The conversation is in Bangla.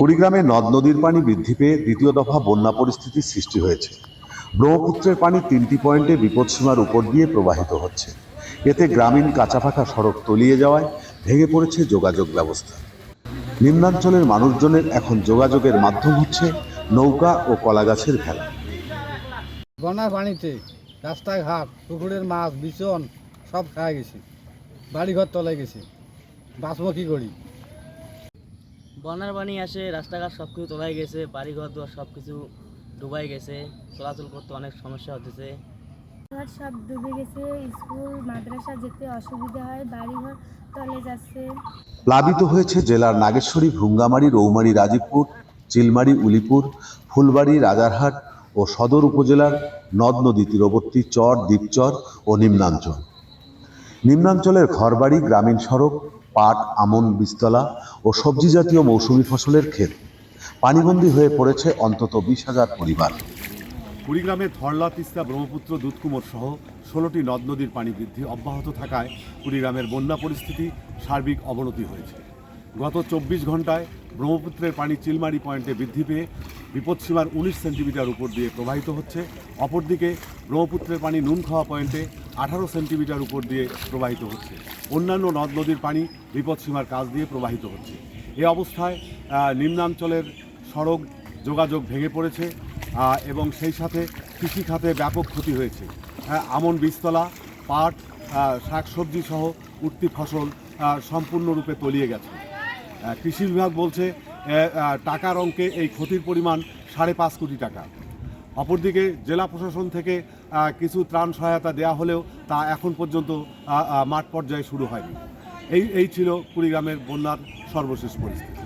কুড়িগ্রামে নদ নদীর পানি বৃদ্ধি পেয়ে দ্বিতীয় দফা বন্যা পরিস্থিতির সৃষ্টি হয়েছে। ব্রহ্মপুত্রের পানি তিনটি পয়েন্টে বিপদসীমার উপর দিয়ে প্রবাহিত হচ্ছে। এতে গ্রামীণ কাঁচাফাঁকা সড়ক তলিয়ে যাওয়ায় ভেঙে পড়েছে যোগাযোগ ব্যবস্থা। নিম্নাঞ্চলের মানুষজনের এখন যোগাযোগের মাধ্যম হচ্ছে নৌকা ও কলাগাছের ভেলা বন্যার পানিতে রাস্তাঘাট, পুকুরের মাছ, বিচন সব খায় গেছে। বাড়িঘর তলায় গেছে। বাঁচবো কী করি? বন্যার পানি আসে রাস্তাঘাট সব কিছু তোলাই গেছে বাড়িঘর দুয়ার সব কিছু ডুবাই গেছে চলাচল করতে অনেক সমস্যা হতেছে। ঘর সব ডুবে গেছে স্কুল মাদ্রাসা যেতে অসুবিধা হয় বাড়িঘর তলে যাচ্ছে। প্লাবিত হয়েছে জেলার নাগেশ্বরী ভুঙ্গামারি রৌমারী রাজীবপুর চিলমারি উলিপুর ফুলবাড়ি রাজারহাট ও সদর উপজেলার নদ নদী তীরবর্তী চর দ্বীপচর ও নিম্নাঞ্চল। নিম্নাঞ্চলের ঘরবাড়ি গ্রামীণ সড়ক পাট, আমন বীজতলা ও সবজি জাতীয় মৌসুমি ফসলের ক্ষেত। পানিবন্দী হয়ে পড়েছে অন্তত বিশ হাজার পরিবার। কুড়িগ্রামে ধরলা, তিস্তা, ব্রহ্মপুত্র, দুধকুমোর সহ ষোলোটি নদ নদীর পানি বৃদ্ধি অব্যাহত থাকায় কুড়িগ্রামের বন্যা পরিস্থিতি সার্বিক অবনতি হয়েছে। গত চব্বিশ ঘন্টায় ব্রহ্মপুত্রের পানি চিলমারি পয়েন্টে বৃদ্ধি পেয়ে বিপদসীমার উনিশ সেন্টিমিটার উপর দিয়ে প্রবাহিত হচ্ছে। অপরদিকে ব্রহ্মপুত্রের পানি নুন খাওয়া পয়েন্টে আঠারো সেন্টিমিটার উপর দিয়ে প্রবাহিত হচ্ছে। অন্যান্য নদ নদীর পানি বিপদসীমার কাছ দিয়ে প্রবাহিত হচ্ছে। এ অবস্থায় নিম্নাঞ্চলের সড়ক যোগাযোগ ভেঙে পড়েছে এবং সেই সাথে কৃষি খাতে ব্যাপক ক্ষতি হয়েছে। আমন বীজতলা, পাট শাকসবজি সহ উঠতি ফসল সম্পূর্ণরূপে তলিয়ে গেছে। কৃষি বিভাগ বলছে টাকার অঙ্কে এই ক্ষতির পরিমাণ সাড়ে পাঁচ কোটি টাকা। অপরদিকে জেলা প্রশাসন থেকে কিছু ত্রাণ সহায়তা দেয়া হলেও তা এখন পর্যন্ত মাঠ পর্যায়ে শুরু হয়নি। এই এই ছিল কুড়িগ্রামের বন্যার সর্বশেষ পরিস্থিতি।